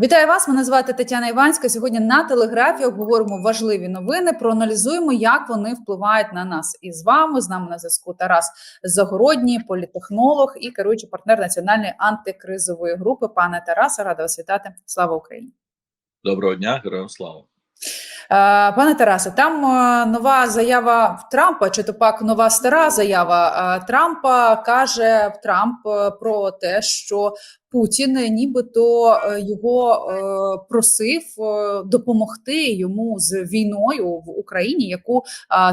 Вітаю вас! Мене звати Тетяна Іванська. Сьогодні на телеграфі обговоримо важливі новини. Проаналізуємо, як вони впливають на нас і з вами. З нами на зв'язку Тарас Загородній, політехнолог і керуючий партнер національної антикризової групи. Пане Тарасе, рада вас вітати. Слава Україні! Доброго дня, героям слава. Е, Пане Тарасе, там е, нова заява Трампа, чи то пак нова стара заява е, Трампа каже Трамп про те, що Путін нібито е, його е, просив е, допомогти йому з війною в Україні, яку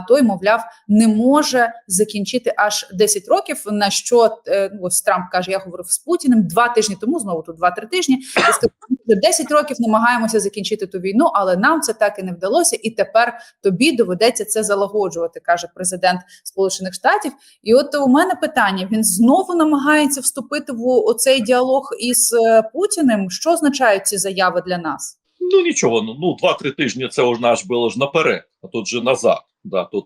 той, мовляв, не може закінчити аж 10 років. На що ну, ось Трамп каже: я говорив з Путіним два тижні тому, знову тут два-три тижні. І сказав, 10 років намагаємося закінчити ту війну, але нам це так і не вдалося. І тепер тобі доведеться це залагоджувати, каже президент Сполучених Штатів. І от у мене питання: він знову намагається вступити в оцей діалог із е, Путіним. Що означають ці заяви для нас? Ну нічого, ну ну два-три тижні це ж наш було ж наперед, а тут же назад. Да, тут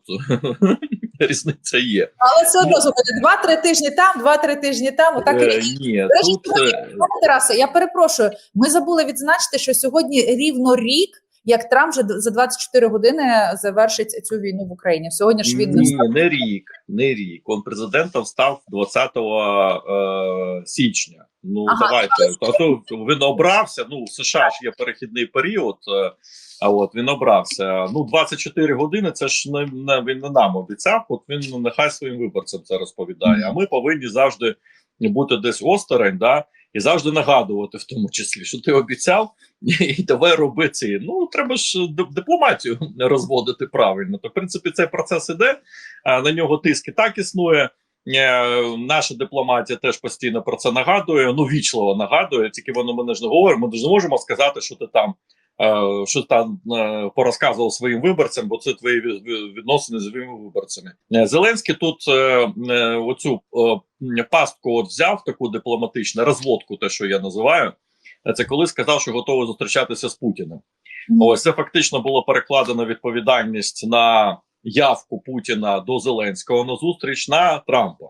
різниця є. Але все одно слухайте, два-три тижні там, два-три тижні там. Отак Е, ні, речі, тут е, Тарасе, я перепрошую. Ми забули відзначити, що сьогодні рівно рік, як Трамп вже за 24 години завершить цю війну в Україні. Сьогодні ж він не ні, не рік, не рік. Он президентом став 20 е, січня. Ну Ага. давайте. А то він обрався. Ну в США ж є перехідний період. е, А от він обрався. Ну 24 години. Це ж не, не він не нам обіцяв. От він ну, нехай своїм виборцям це розповідає. А ми повинні завжди бути десь осторонь, да, і завжди нагадувати, в тому числі, що ти обіцяв, і давай роби ці. Ну треба ж ди- дипломатію розводити правильно. То в принципі цей процес іде. На нього тиск і так існує. Е, Наша дипломатія теж постійно про це нагадує. Ну вічливо нагадує. Тільки воно ми не ж не говоримо. Ми не можемо сказати, що ти там. Е, Що там е, порозказував своїм виборцям, бо це твої ві- ві- відносини з своїми виборцями. Е, Зеленський тут оцю пастку от взяв таку дипломатичну розводку, те, що я називаю. Це коли сказав, що готовий зустрічатися з Путіним. Ось це фактично було перекладено відповідальність на явку Путіна до Зеленського на зустріч на Трампа.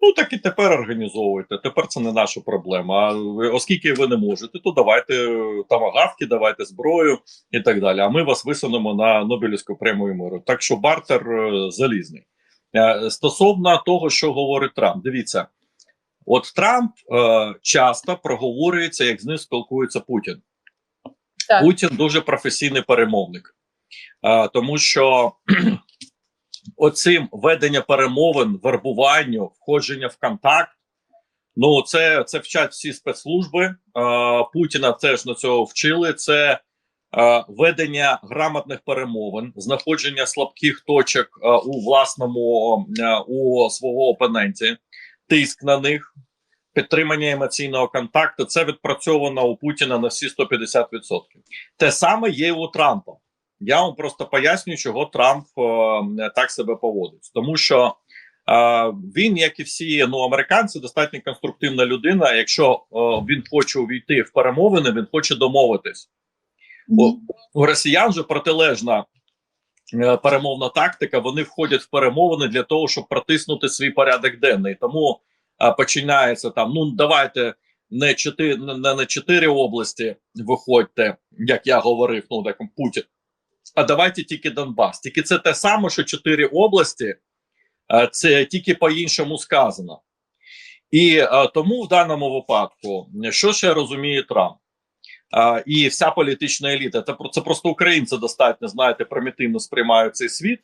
Ну так і тепер організовуйте. Тепер це не наша проблема. А ви- оскільки ви не можете, то давайте е, тамагавки, давайте зброю і так далі. А ми вас висунемо на Нобелівську премію миру. Так що бартер е, залізний. Е, Стосовно того, що говорить Трамп, дивіться, от Трамп е, часто проговорюється, як з ним спілкується Путін. Так. Путін дуже професійний перемовник, е, тому що оцим ведення перемовин, вербуванню, входження в контакт. Ну, це це вчать всі спецслужби. Е, Путіна теж на цього вчили. Це е, ведення грамотних перемовин, знаходження слабких точок е, у власному е, у свого опоненті, тиск на них, підтримання емоційного контакту. Це відпрацьовано у Путіна на всі 150%. Те саме є у Трампа. Я вам просто пояснюю, чого Трамп е, так себе поводить, тому що е, він, як і всі ну американці, достатньо конструктивна людина. Якщо е, він хоче увійти в перемовини, він хоче домовитись. У, у росіян же протилежна е, перемовна тактика. Вони входять в перемовини для того, щоб протиснути свій порядок денний. Тому е, починається там: ну давайте не чотири не на чотири області виходьте, як я говорив, ну так Путін. А давайте тільки Донбас. Тільки це те саме, що чотири області, е, це тільки по-іншому сказано. І е, тому в даному випадку, що ще розуміє Трамп? Е, і вся політична еліта, це, це просто українці достатньо, знаєте, примітивно сприймають цей світ,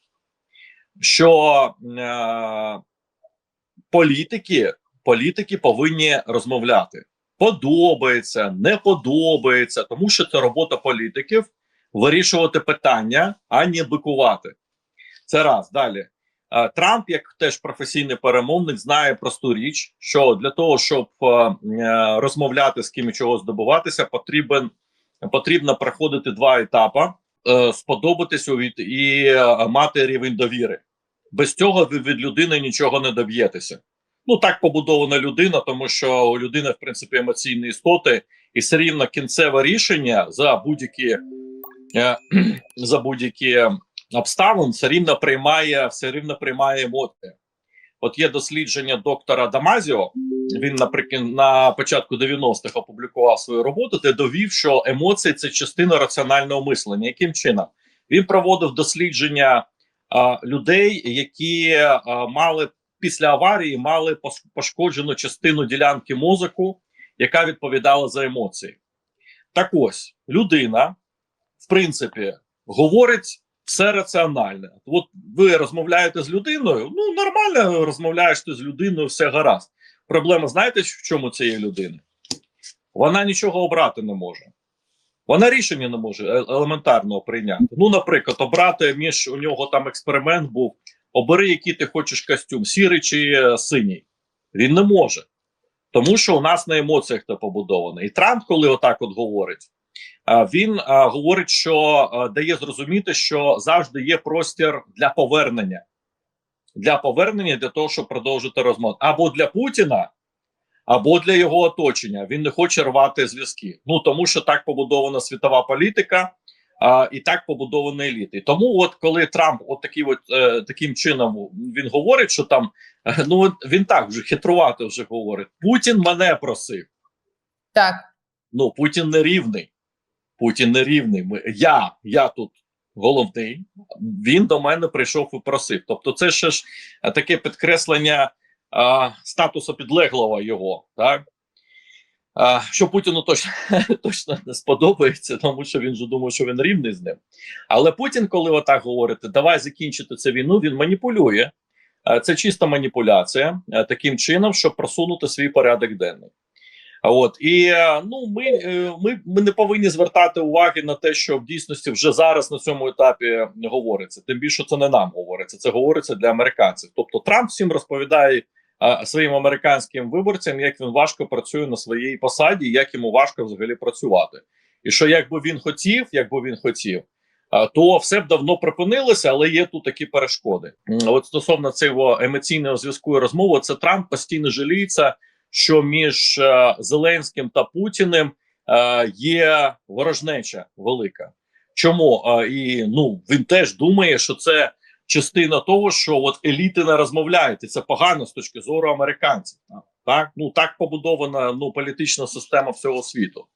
що е, політики, політики повинні розмовляти. Подобається, не подобається, тому що це робота політиків вирішувати питання, а не бикувати. Це раз далі. Е, Трамп, як теж професійний перемовник, знає просту річ, що для того, щоб е, е, розмовляти з ким і чогось добуватися, потрібен потрібно проходити два етапи: від і мати рівень довіри. Без цього ви від людини нічого не доб'єтеся. Ну так побудована людина, тому що у людини, в принципі, емоційні істоти, і все рівно кінцеве рішення за будь-які за будь-які обставин все рівно приймає все рівно приймає емоції. От є дослідження доктора Дамазіо, він наприкін на початку 90-х опублікував свою роботу, де довів, що емоції це частина раціонального мислення. Яким чином він проводив дослідження а, людей, які а, мали після аварії мали пошкоджену частину ділянки мозку, яка відповідала за емоції. Так ось людина, в принципі, говорить все раціональне. От ви розмовляєте з людиною, ну нормально розмовляєш ти з людиною, все гаразд. Проблема, знаєте, в чому цієї людини? Вона нічого обрати не може. Вона рішення не може е- елементарного прийняти. Ну, наприклад, обрати між у нього там експеримент був: обери, який ти хочеш костюм, сірий чи е, синій. Він не може. Тому що у нас на емоціях це побудовано. І Трамп, коли отак от говорить, він говорить, що дає зрозуміти, що завжди є простір для повернення. Для повернення для того, щоб продовжити розмову. Або для Путіна, або для його оточення. Він не хоче рвати зв'язки. Ну тому що так побудована світова політика. А, і так побудовані еліти. Тому, от коли Трамп, от такий, от е, таким чином він говорить, що там е, ну він так вже хитрувати вже говорить. Путін мене просив. Так. Ну Путін не рівний. Путін не рівний. Ми, я, я тут головний. Він до мене прийшов і просив. Тобто, це ще ж е, таке підкреслення а, статусу підлеглого його, так? А, що Путіну точно, точно не сподобається, тому що він же думає, що він рівний з ним. Але Путін, коли отак говорить, давай закінчити цю війну, він маніпулює. Е, Це чиста маніпуляція е, таким чином, щоб просунути свій порядок денний. А От і е, ну ми, е, ми, ми не повинні звертати уваги на те, що в дійсності вже зараз на цьому етапі говориться. Тим більше це не нам говориться, це говориться для американців. Тобто Трамп всім розповідає а, своїм американським виборцям, як він важко працює на своїй посаді, як йому важко взагалі працювати. І що якби він хотів, якби він хотів, а, то все б давно припинилося, але є тут такі перешкоди. От стосовно цього емоційного зв'язку і розмови, це Трамп постійно жаліється, що між е, Зеленським та Путіним е, є ворожнеча велика. Чому? Е, і ну він теж думає, що це частина того, що от еліти не розмовляють, і це погано з точки зору американців. Так, ну так побудована ну політична система всього світу.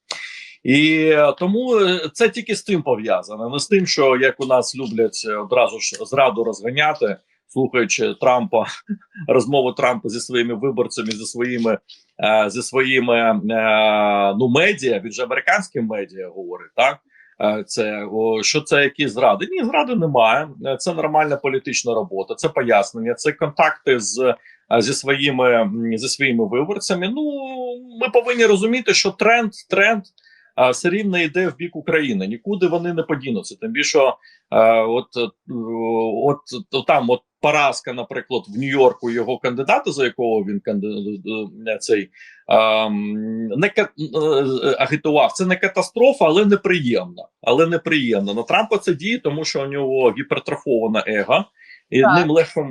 І тому це тільки з тим пов'язано, не з тим, що як у нас люблять одразу ж зраду розганяти, слухаючи Трампа, розмову Трампа зі своїми виборцями, зі своїми е, зі своїми е, ну медіа, він же американським медіа говорить, так Е, це о, що це які зради? Ні, зради немає. Е, Це нормальна політична робота, це пояснення, це контакти з е, зі своїми зі своїми виборцями. Ну ми повинні розуміти, що тренд тренд все рівно йде в бік України. Нікуди вони не подінуться. Тим більше, от, от, от там, от поразка, наприклад, в Нью-Йорку його кандидата, за якого він канди- е, цей ем, не ка- е, агітував. Це не катастрофа, але неприємна. Але неприємна. На Трампа це діє, тому що у нього гіпертрофована его. І Так. ним легко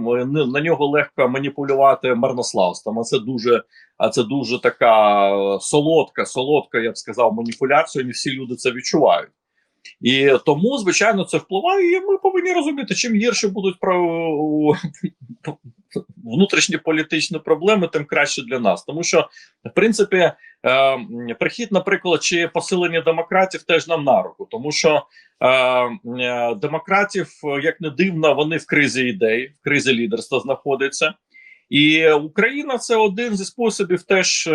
на нього легко маніпулювати марнославством. А це дуже, а це дуже така е, солодка, солодка, я б сказав, маніпуляція. Не всі люди це відчувають. І тому, звичайно, це впливає. І ми повинні розуміти, чим гірше будуть про внутрішні політичні проблеми, тим краще для нас. Тому що, в принципі, е, прихід, наприклад, чи посилення демократів теж нам на руку, тому що е, е, демократів, е, як не дивно, вони в кризі ідей, в кризі лідерства знаходяться. І Україна це один зі способів теж е,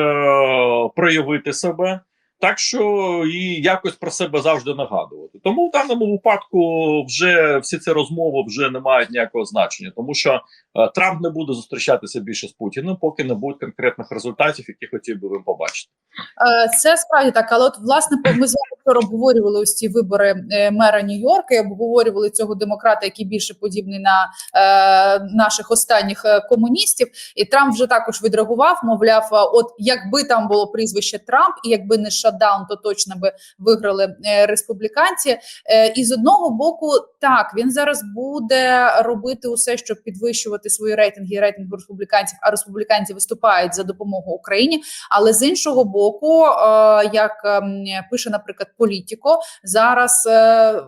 проявити себе. Так що і якось про себе завжди нагадувати. Тому в даному випадку вже всі ці розмови вже не мають ніякого значення, тому що е, Трамп не буде зустрічатися більше з Путіним, поки не буде конкретних результатів, які хотів би він побачити. Е, Це справді так, але от власне ми з вами обговорювали ось ці вибори е, мера Нью-Йорка, і обговорювали цього демократа, який більше подібний на е, наших останніх е, комуністів. І Трамп вже також відреагував. Мовляв, от якби там було прізвище Трамп, і якби не шатдаун, то точно би виграли республіканці. Е, і з одного боку, так він зараз буде робити усе, щоб підвищувати свої рейтинги рейтинги республіканців. А республіканці виступають за допомогу Україні. Але з іншого боку, е, як ем, пише, наприклад, Політіко, зараз е,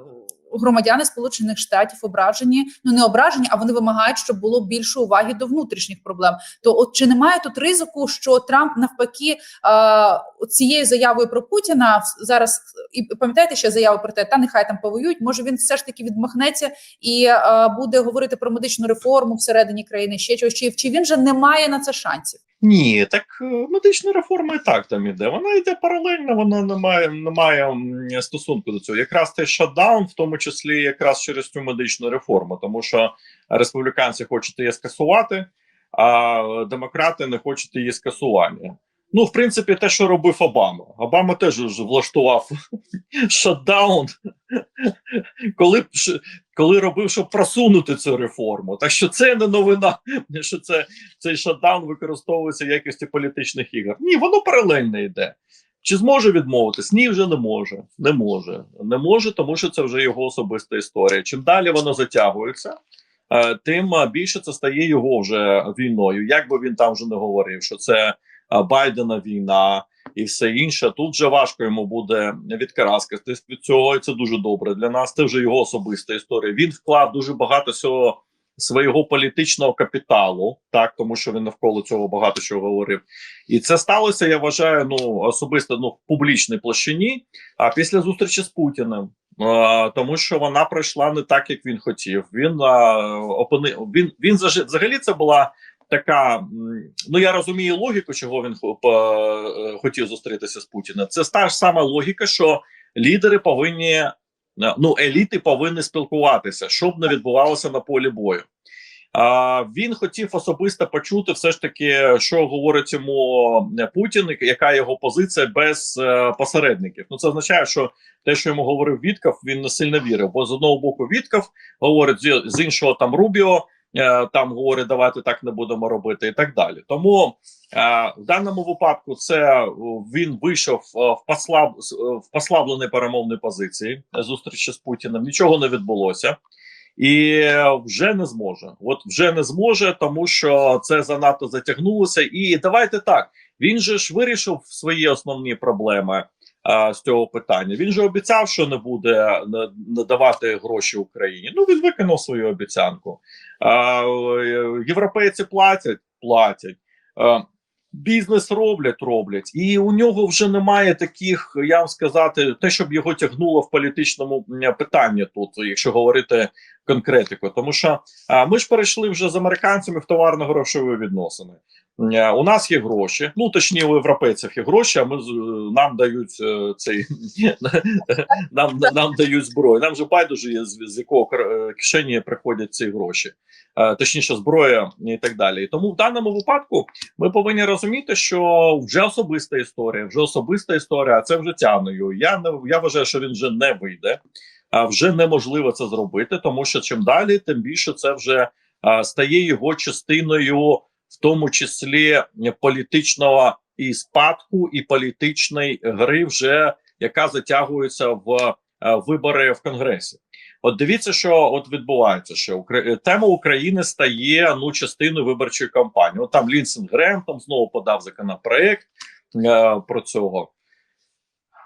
громадяни Сполучених Штатів ображені, ну не ображені, а вони вимагають, щоб було більше уваги до внутрішніх проблем. То от чи немає тут ризику, що Трамп навпаки е, цією заявою про Путіна зараз і пам'ятаєте ще заяву про те, та нехай там повоюють. Може він все ж таки відмахнеться і е, буде говорити про медичну реформу всередині країни, ще чогось. Чи, чи він же не має на це шансів? Ні, так е, медична реформа і так там іде. Вона йде паралельно, вона не має, не має стосунку до цього. Якраз той шатдаун, в тому числі якраз через цю медичну реформу, тому що республіканці хочуть її скасувати, а демократи не хочуть її скасування. Ну, в принципі, те, що робив Обама. Обама теж влаштував шатдаун, коли, коли робив, щоб просунути цю реформу. Так що це не новина, що це цей шатдаун використовується в якості політичних ігор. Ні, воно паралельно йде. Чи зможе відмовитись? Ні, вже не може. Не може. Не може, тому що це вже його особиста історія. Чим далі воно затягується, е, тим більше це стає його вже війною. Як би він там вже не говорив, що це Байдена війна і все інше. Тут вже важко йому буде відкараскатись від цього, це дуже добре для нас. Це вже його особиста історія. Він вклав дуже багато цього свого політичного капіталу, так тому що він навколо цього багато чого говорив. І це сталося, я вважаю, ну особисто ну в публічній площині. А після зустрічі з Путіним. Тому що вона пройшла не так, як він хотів. Він а, опини... він, він взагалі це була така. Ну я розумію логіку, чого він е, хотів зустрітися з Путіним. Це та ж сама логіка, що лідери повинні е, ну еліти повинні спілкуватися, щоб не відбувалося на полі бою. А він хотів особисто почути, все ж таки, що говорить йому е, Путін, яка його позиція без е, посередників. Ну це означає, що те, що йому говорив Вітков, він не сильно вірив. Бо з одного боку Вітков говорить, з, з іншого там Рубіо. Е, Там говорить, давайте так не будемо робити, і так далі. Тому е, в даному випадку це е, він вийшов в послаб в послабленій перемовній позиції зустрічі з Путіним. Нічого не відбулося і вже не зможе. От вже не зможе, тому що це занадто затягнулося. І давайте так. Він же ж вирішив свої основні проблеми з цього питання. Він же обіцяв, що не буде надавати гроші Україні. Ну він виконав свою обіцянку. Е, європейці платять, платять. Бізнес роблять, роблять, і у нього вже немає таких, я вам сказати, те, щоб його тягнуло в політичному питанні тут, якщо говорити конкретику, тому що а, ми ж перейшли вже з американцями в товарно-грошові відносини. Е, У нас є гроші, ну точніше, у європейців є гроші, а ми нам дають е, цей нам, нам дають зброю. Нам же байдуже є з, якого е, кишені приходять ці гроші, Е, точніше, зброя і так далі. Тому в даному випадку ми повинні розуміти, що вже особиста історія, вже особиста історія, а це вже тягнею. Я не я вважаю, що він вже не вийде, а вже неможливо це зробити, тому що чим далі, тим більше це вже а, стає його частиною, в тому числі політичного і спадку, і політичної гри, вже яка затягується в е, вибори в Конгресі. От дивіться, що от відбувається, що Укра... тема України стає ну частиною виборчої кампанії. От там Лінсен Грем там знову подав законопроект е, про цього.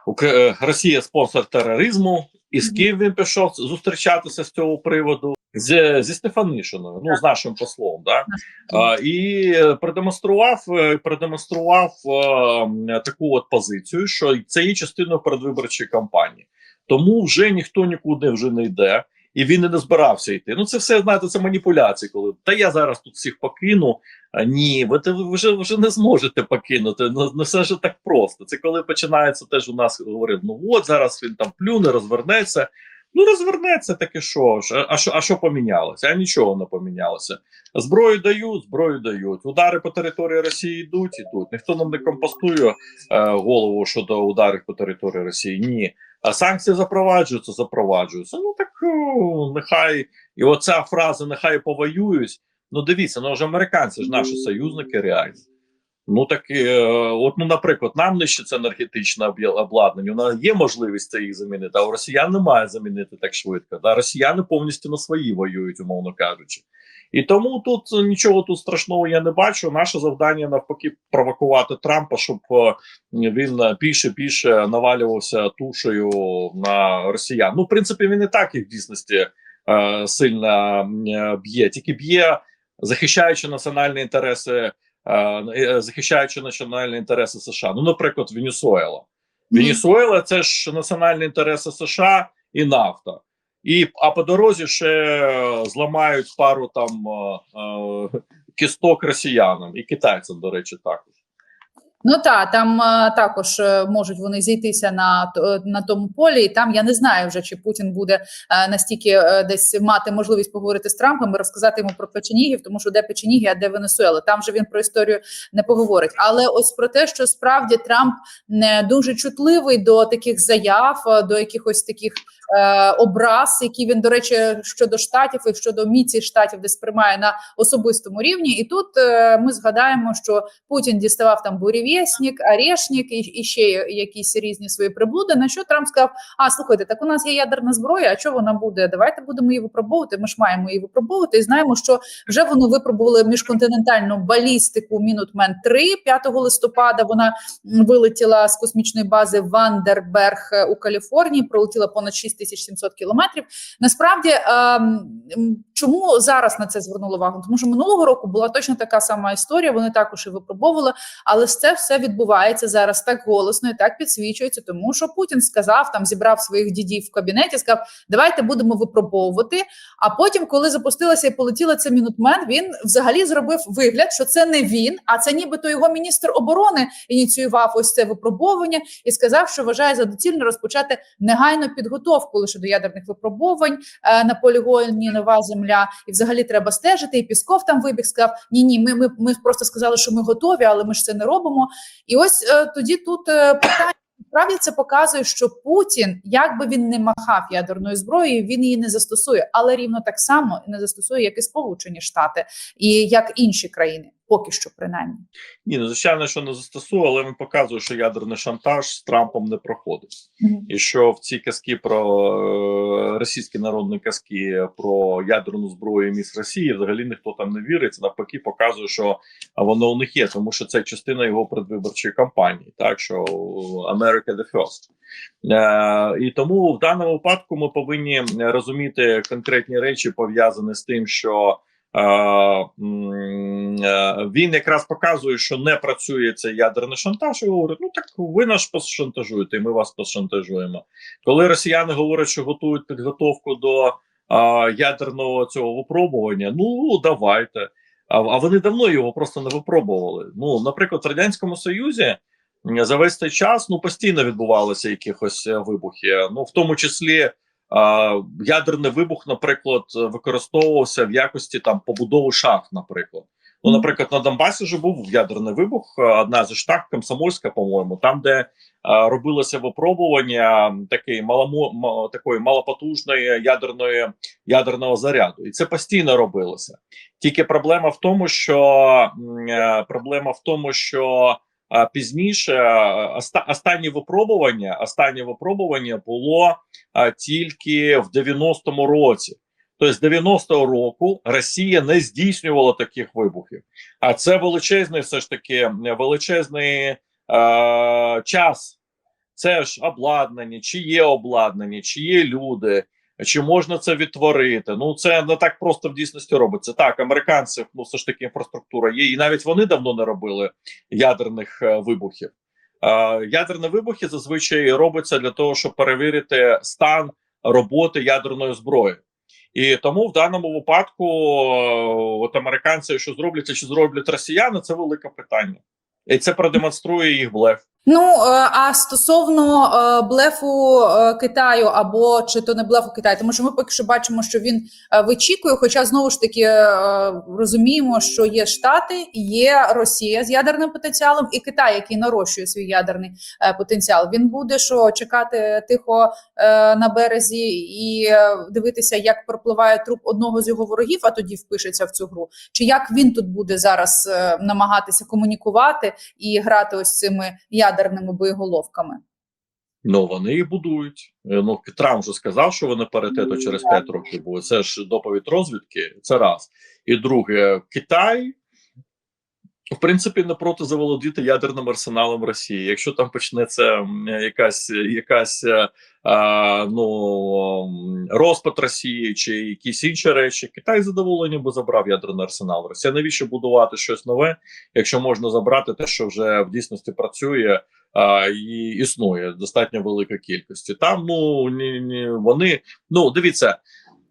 Ук... е, Росія спонсор тероризму, і з ким він пішов зустрічатися з цього приводу? З, зі Стефанишиною, ну з нашим послом, да? А, і е, продемонстрував е, продемонстрував е, таку от позицію, що це є частиною передвиборчої кампанії. Тому вже ніхто нікуди вже не йде, і він і не збирався йти. Ну це все знаєте, це маніпуляції. Коли та я зараз тут всіх покину. А ні, ви, ви вже вже не зможете покинути. Ну не все ж так просто. Це коли починається теж у нас говорив: ну от зараз він там плюне, розвернеться. Ну розвернеться таке, що ж, а що, а що помінялося? А нічого не помінялося. Зброю дають, зброю дають. Удари по території Росії йдуть, ідуть. Ніхто нам не компостує е, голову щодо ударів по території Росії. Ні. А санкції запроваджуються, запроваджуються. Ну так нехай і оця фраза нехай повоюють. Ну дивіться, ну ж американці ж наші союзники реальні. Ну так е, от, ну, наприклад, нам нищиться енергетичне обладнання. У нас є можливість це їх замінити, а у росіян немає замінити так швидко. Да? Росіяни повністю на свої воюють, умовно кажучи. І тому тут нічого тут страшного я не бачу. Наше завдання навпаки провокувати Трампа, щоб е, він більше більше навалювався тушею на росіян. Ну, в принципі, він і так їх в дійсності е, сильно е, б'є, тільки б'є, захищаючи національні інтереси, е, е, захищаючи національні інтереси США. Ну, наприклад, Венесуела. Венесуела це ж національні інтереси США і нафта. І а по дорозі ще зламають пару там кісток росіянам і китайцям, до речі, також. Ну так, там е, також е, можуть вони зійтися на, е, на тому полі, і там я не знаю вже, чи Путін буде настільки десь мати можливість поговорити з Трампом і розказати йому про печенігів, тому що де печеніги, а де Венесуела. Там же він про історію не поговорить. Але ось про те, що справді Трамп не дуже чутливий до таких заяв, до якихось таких е, образ, які він, до речі, щодо штатів і щодо міці штатів, десь приймає на особистому рівні. І тут е, ми згадаємо, що Путін діставав там бурєвєснік, орешник і, ще якісь різні свої приблуди. На що Трамп сказав: А слухайте, так у нас є ядерна зброя. А що вона буде? Давайте будемо її випробовувати. Ми ж маємо її випробовувати. І знаємо, що вже вони випробували міжконтинентальну балістику Мінутмен 3 5 листопада. Вона вилетіла з космічної бази Вандерберг е, у Каліфорнії. Пролетіла понад 6700 кілометрів. Насправді, ем, чому зараз на це звернули увагу? Тому що минулого року була точно така сама історія. Вони також і випробовували, але це все відбувається зараз так голосно і так підсвічується, тому що Путін сказав, там зібрав своїх дідів в кабінеті, сказав, давайте будемо випробовувати. А потім, коли запустилася і полетіла ця мінутмен, він взагалі зробив вигляд, що це не він, а це нібито його міністр оборони ініціював ось це випробовування і сказав, що вважає за доцільно розпочати негайну підготовку лише до ядерних випробувань е, на полігоні Нова Земля. І взагалі треба стежити. І Пісков там вибіг, сказав: Ні, ні, ми, ми, ми просто сказали, що ми готові, але ми ж це не робимо. І ось е, тоді тут е, питання. Справді це показує, що Путін, як би він не махав ядерною зброєю, він її не застосує, але рівно так само не застосує, як і Сполучені Штати, і як інші країни, поки що принаймні. Ні, ну звичайно, що не застосує, але він показує, що ядерний шантаж з Трампом не проходить. І що в ці казки про е, російські народні казки про ядерну зброю міст Росії взагалі ніхто там не вірить. Навпаки, показує, що воно у них є, тому що це частина його предвиборчої кампанії, так що America the First. Е, і тому в даному випадку ми повинні розуміти конкретні речі пов'язані з тим, що він якраз показує, що не працює цей ядерний шантаж, і говорить: ну так ви нас пошантажуєте, і ми вас пошантажуємо. Коли росіяни говорять, що готують підготовку до е, ядерного цього випробування, ну давайте. А, а вони давно його просто не випробували. Ну, наприклад, в радянському Союзі за весь цей час ну постійно відбувалися якихось е, вибухи. Ну, в тому числі а, ядерний вибух, наприклад, використовувався в якості там побудови шахт, наприклад. Ну, наприклад, на Донбасі вже був ядерний вибух. е, Одна зі штаб Комсомольська, по-моєму, там, де е, робилося випробування м, такої маламо, такої малопотужної ядерної ядерного заряду, і це постійно робилося. Тільки проблема в тому, що е, проблема в тому, що е, пізніше оста, останнє випробування, останнє випробування було тільки в 90-му році. Тобто з 90-го року Росія не здійснювала таких вибухів. А це величезний, все ж таки, величезний е, час. Це ж обладнання, чи є обладнання, чи є люди, чи можна це відтворити. Ну це не так просто в дійсності робиться. Так, американців, ну все ж таки інфраструктура є, і навіть вони давно не робили ядерних е, вибухів. Е, ядерні вибухи зазвичай робляться для того, щоб перевірити стан роботи ядерної зброї. І тому в даному випадку, е, от американці, що зроблять, чи зроблять росіяни, це велике питання, і це продемонструє їх блеф. Ну е, а стосовно е, блефу е, Китаю або чи то не блефу Китаю, тому що ми поки що бачимо, що він вичікує. Хоча знову ж таки розуміємо, що є Штати, є Росія з ядерним потенціалом, і Китай, який нарощує свій ядерний потенціал. Він буде що чекати тихо на березі і дивитися, як пропливає труп одного з його ворогів, а тоді впишеться в цю гру. Чи як він тут буде зараз намагатися комунікувати і грати ось цими ядерними боєголовками? Ну вони і будують. Е, Ну Трамп вже сказав, що вони паритету через 5 років Бо Це ж доповідь розвідки. Це раз. І друге, Китай. В принципі, не проти заволодіти ядерним арсеналом Росії. Якщо там почнеться якась якась е, а, ну, розпад Росії чи якісь інші речі, Китай задоволенням би забрав ядерний арсенал Росії. Навіщо будувати щось нове, якщо можна забрати те, що вже в дійсності працює а, і існує достатньо велика кількості. Там ну ні, ні, вони ну дивіться,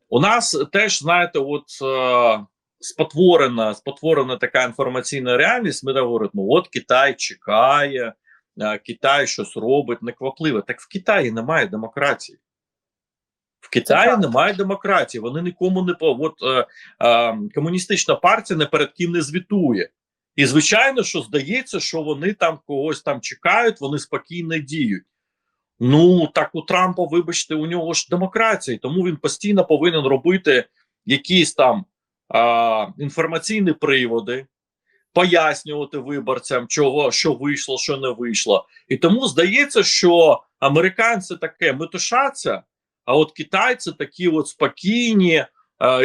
у нас теж знаєте, от. Е, спотворена, спотворена така інформаційна реальність. Ми говоримо, ну от Китай чекає, Китай щось робить неквапливе. Так в Китаї немає демократії. В Китаї немає демократії. Вони нікому не по от е, е, комуністична партія не перед ким не звітує. І звичайно, що здається, що вони там когось там чекають, вони спокійно діють. Ну так у Трампа, вибачте, у нього ж демократія, тому він постійно повинен робити якісь там а, інформаційні приводи, пояснювати виборцям, чого що вийшло, що не вийшло. І тому здається, що американці таке метушаться, а от китайці такі от спокійні.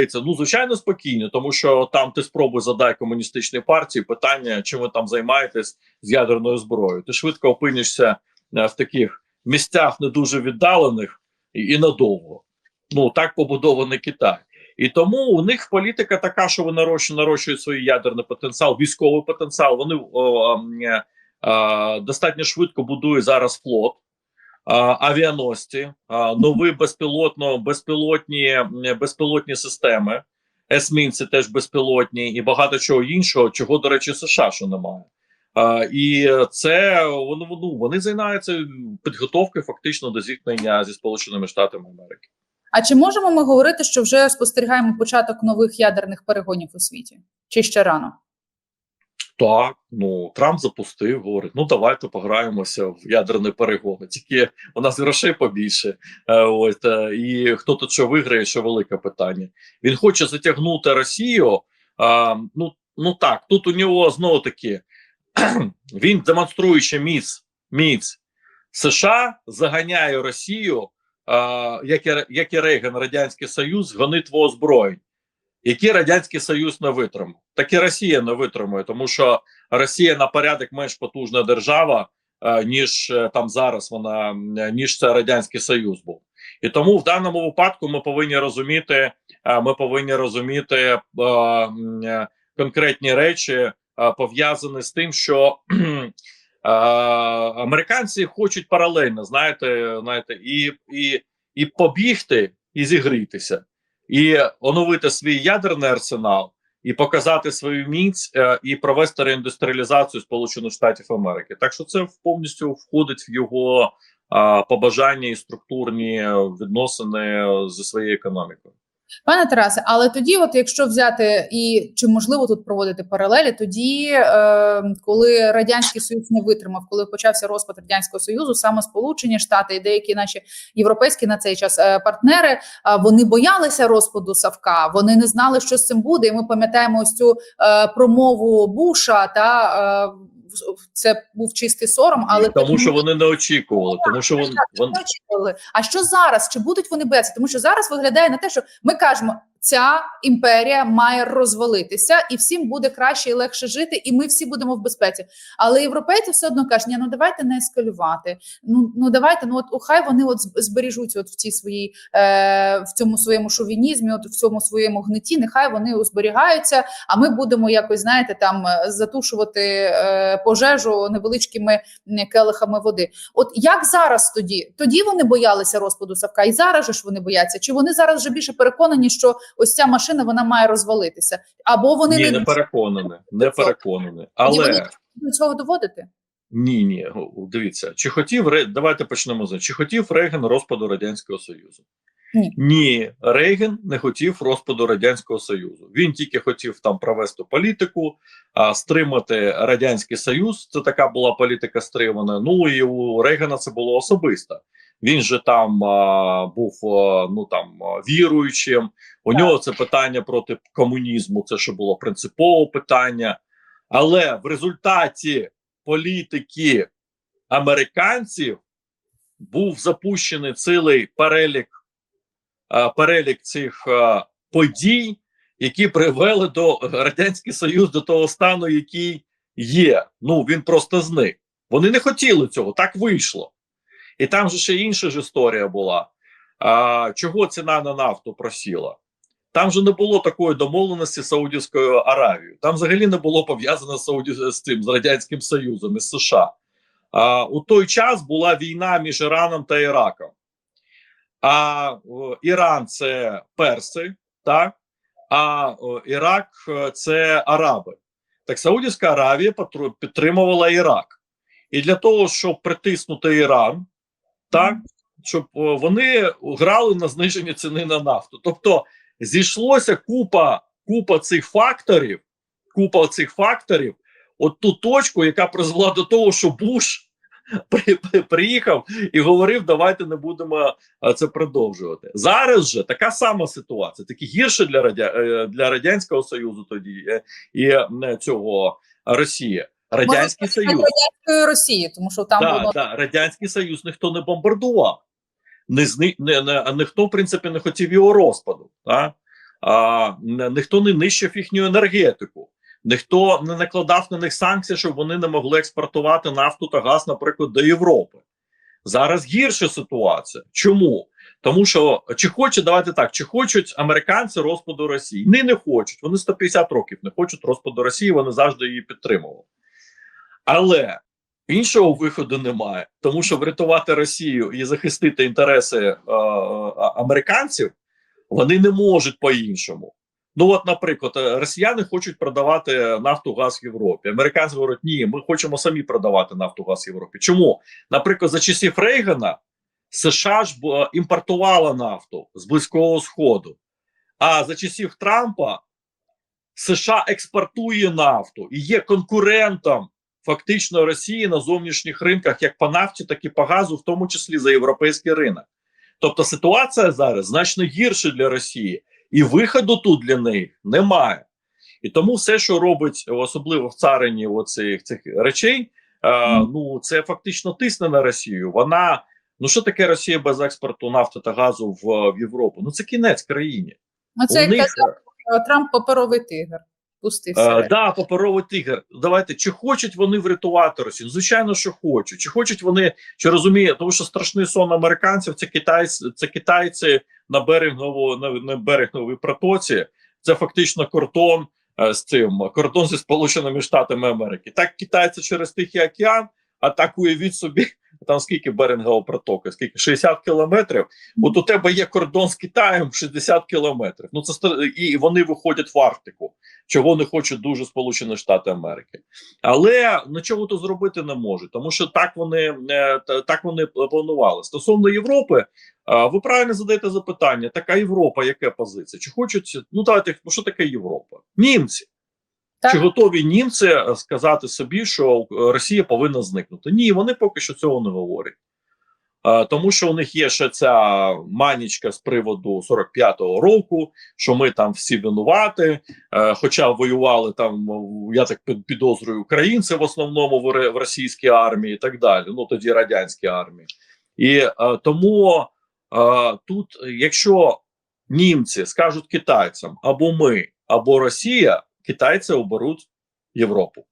І це ну звичайно спокійні, тому що там ти спробуй задай комуністичній партії питання, чим ви там займаєтесь з ядерною зброєю. Ти швидко опинишся е, в таких місцях не дуже віддалених і, і надовго. Ну так побудований Китай. І тому у них політика така, що вони нарощують, нарощують свій ядерний потенціал, військовий потенціал. Вони о, е, е, достатньо швидко будують зараз флот, авіаносці, е, нові безпілотно, безпілотні, безпілотні системи. Есмінці теж безпілотні і багато чого іншого, чого, до речі, США що немає. І це ну, вони займаються підготовкою фактично до зіткнення зі Сполученими Штатами Америки. А чи можемо ми говорити, що вже спостерігаємо початок нових ядерних перегонів у світі? Чи ще рано? Так, ну Трамп запустив, говорить: ну давайте пограємося в ядерні перегони. Тільки у нас грошей побільше. Е, от е, і хто тут що виграє, що велике питання. Він хоче затягнути Росію. А, ну, ну так, тут у нього знову таки він демонструючи міць, міць США, заганяє Росію, як, і, як і Рейган, Радянський Союз, гонитво озброєнь. Які Радянський Союз не витримав, так і Росія не витримує, тому що Росія на порядок менш потужна держава, е, ніж е, там зараз вона е, ніж це Радянський Союз був. І тому в даному випадку ми повинні розуміти, ми повинні розуміти конкретні речі, пов'язані з тим, що американці хочуть паралельно, знаєте, знаєте, і, і, і побігти, і зігрітися і оновити свій ядерний арсенал, і показати свою міць, е, і провести реіндустріалізацію Сполучених Штатів Америки. Так що це повністю входить в його е, побажання і структурні відносини зі своєю економікою. Пане Тарасе, але тоді, от якщо взяти і чи можливо тут проводити паралелі, тоді, е, коли радянський союз не витримав, коли почався розпад радянського союзу, саме Сполучені Штати і деякі наші європейські на цей час е, партнери, е, вони боялися розпаду Савка, вони не знали, що з цим буде. І ми пам'ятаємо ось цю е, промову Буша та. Е, це був чистий сором, але тому що вони не очікували, тому що вони, Так, вони не очікували. А що зараз? Чи будуть вони боятися? Тому що зараз виглядає на те, що ми кажемо, ця імперія має розвалитися, і всім буде краще і легше жити, і ми всі будемо в безпеці. Але європейці все одно кажуть, ні, ну давайте не ескалювати. Ну ну давайте, ну от хай вони от зб- збережуться от в цій своїй е, в цьому своєму шовінізмі, от в цьому своєму гниті. Нехай вони зберігаються. А ми будемо якось, знаєте, там е, затушувати е, пожежу невеличкими келихами води. От як зараз тоді? Тоді вони боялися розпаду Савка, і зараз же ж вони бояться. Чи вони зараз вже більше переконані, що ось ця машина вона має розвалитися? Або вони ні, не не переконані, не переконані. Але вони до цього доводити? Ні, ні, дивіться, чи хотів давайте почнемо з чи хотів Рейган розпаду радянського союзу? Ні. Ні, Рейган не хотів розпаду радянського союзу. Він тільки хотів там провести політику, а стримати радянський союз. Це така була політика стримана. Ну і у Рейгана це було особисто. Він же там а, був а, ну там віруючим. У Так. нього це питання проти комунізму. Це ще було принципове питання. Але в результаті політики американців був запущений цілий перелік, е, перелік цих е, подій, які привели до радянський Союз до того стану, який є. Ну він просто зник. Вони не хотіли цього, так вийшло. І там же ще інша ж історія була. А, Чого ціна на нафту просіла? Там же не було такої домовленості з Саудівською Аравією. Там взагалі не було пов'язано з Сауді з цим з радянським Союзом із США. А, У той час була війна між Іраном та Іраком. А Іран це перси, так а Ірак це Араби. Так Саудівська Аравія підтримувала Ірак. І для того, щоб притиснути Іран, так щоб вони грали на зниження ціни на нафту. Тобто зійшлося купа, купа цих факторів, купа цих факторів, от ту точку, яка призвела до того, що Буш при, при- приїхав і говорив: давайте не будемо е, це продовжувати. Зараз же така сама ситуація, таки гірше для радя, е, для радянського союзу тоді е, і цього Росії. Радянський Союз. радянської Росії, тому що там Да, було да, Радянський Союз ніхто не бомбардував. Не, зни, не, не, ніхто, в принципі, не хотів його розпаду. Да? А, ніхто не нищив їхню енергетику, ніхто не накладав на них санкції, щоб вони не могли експортувати нафту та газ, наприклад, до Європи. Зараз гірша ситуація. Чому? Тому що чи хочуть, давайте так, чи хочуть американці розпаду Росії? Ні, не хочуть. Вони 150 років не хочуть розпаду Росії, вони завжди її підтримували. Але іншого виходу немає, тому що врятувати Росію і захистити інтереси е, е, американців вони не можуть по-іншому. Ну, от, наприклад, е, росіяни хочуть продавати нафту газ в Європі. Американці говорять, ні, ми хочемо самі продавати нафту газ в Європі. Чому? Наприклад, за часів Рейгана США ж бу- імпортувала нафту з Близького Сходу, а за часів Трампа США експортує нафту і є конкурентом фактично Росії на зовнішніх ринках, як по нафті, так і по газу, в тому числі за європейський ринок. Тобто ситуація зараз значно гірша для Росії, і виходу тут для них немає. І тому все, що робить особливо в царині оцих цих речей, е, ну це фактично тисне на Росію. Вона ну що таке Росія без експорту нафти та газу в, в Європу? Ну це кінець країні. ну, це як них, казав Трамп паперовий тигр. Пустився. Е, да, паперовий тигр. Давайте чи хочуть вони врятувати Росію? Звичайно, що хочуть. Чи хочуть вони, чи розуміє, тому що страшний сон американців це китайці, це китайці на берегово на, на береговій протоці. Це фактично кордон е, з цим кордон зі Сполученими Штатами Америки. Так китайці через Тихий океан, а так уявіть собі, там скільки беренгова протока, скільки 60 кілометрів. От у тебе є кордон з Китаєм 60 кілометрів. Ну це і вони виходять в Арктику чого не хочуть дуже Сполучені Штати Америки, але нічого то зробити не можуть, тому що так вони е, так вони планували. Стосовно Європи, е, ви правильно задаєте запитання: така Європа, яка позиція? Чи хочуть ну давайте що таке Європа? Німці. Так. Чи готові німці е, сказати собі, що е, Росія повинна зникнути? Ні, вони поки що цього не говорять. Е, Тому що у них є ще ця манічка з приводу 45-го року, що ми там всі винувати. Е, Хоча воювали там, я так під- підозрюю, українці в основному в, в російській армії і так далі. Ну тоді радянській армії. І е, тому е, тут, якщо німці скажуть китайцям або ми, або Росія, китайці оберуть Європу.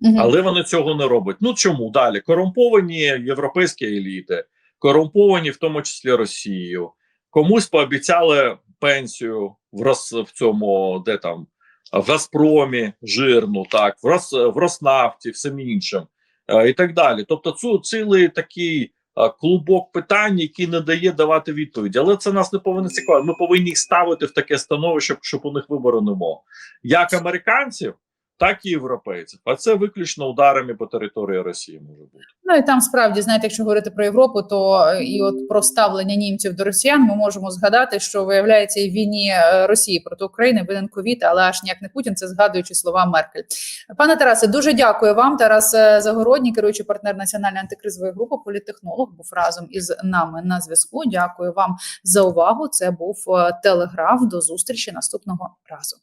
Мгм. Але вони цього не роблять. Ну чому далі? Корумповані європейські еліти, корумповані в тому числі Росією. Комусь пообіцяли пенсію в Рос, в цьому, де там в Газпромі жирну, так, в, Рос, в Роснафті, всім іншим е, і так далі. Тобто, цю цілий такий клубок питань, який не дає давати відповіді. Але це нас не повинно цікавити. Ми повинні їх ставити в таке становище, щоб у них вибору не було. Як американців, так і європейців. А це виключно ударами по території Росії може бути. Ну і там справді знаєте, якщо говорити про Європу, то е, і от про ставлення німців до росіян ми можемо згадати, що виявляється і війні е, Росії проти України винен ковід, але аж ніяк не Путін. Це згадуючи слова Меркель. Пане Тарасе, дуже дякую вам. Тарас е, Загородній, керуючий партнер національної антикризової групи, політтехнолог, був разом із нами на зв'язку. Дякую вам за увагу. Це був телеграф. До зустрічі наступного разу.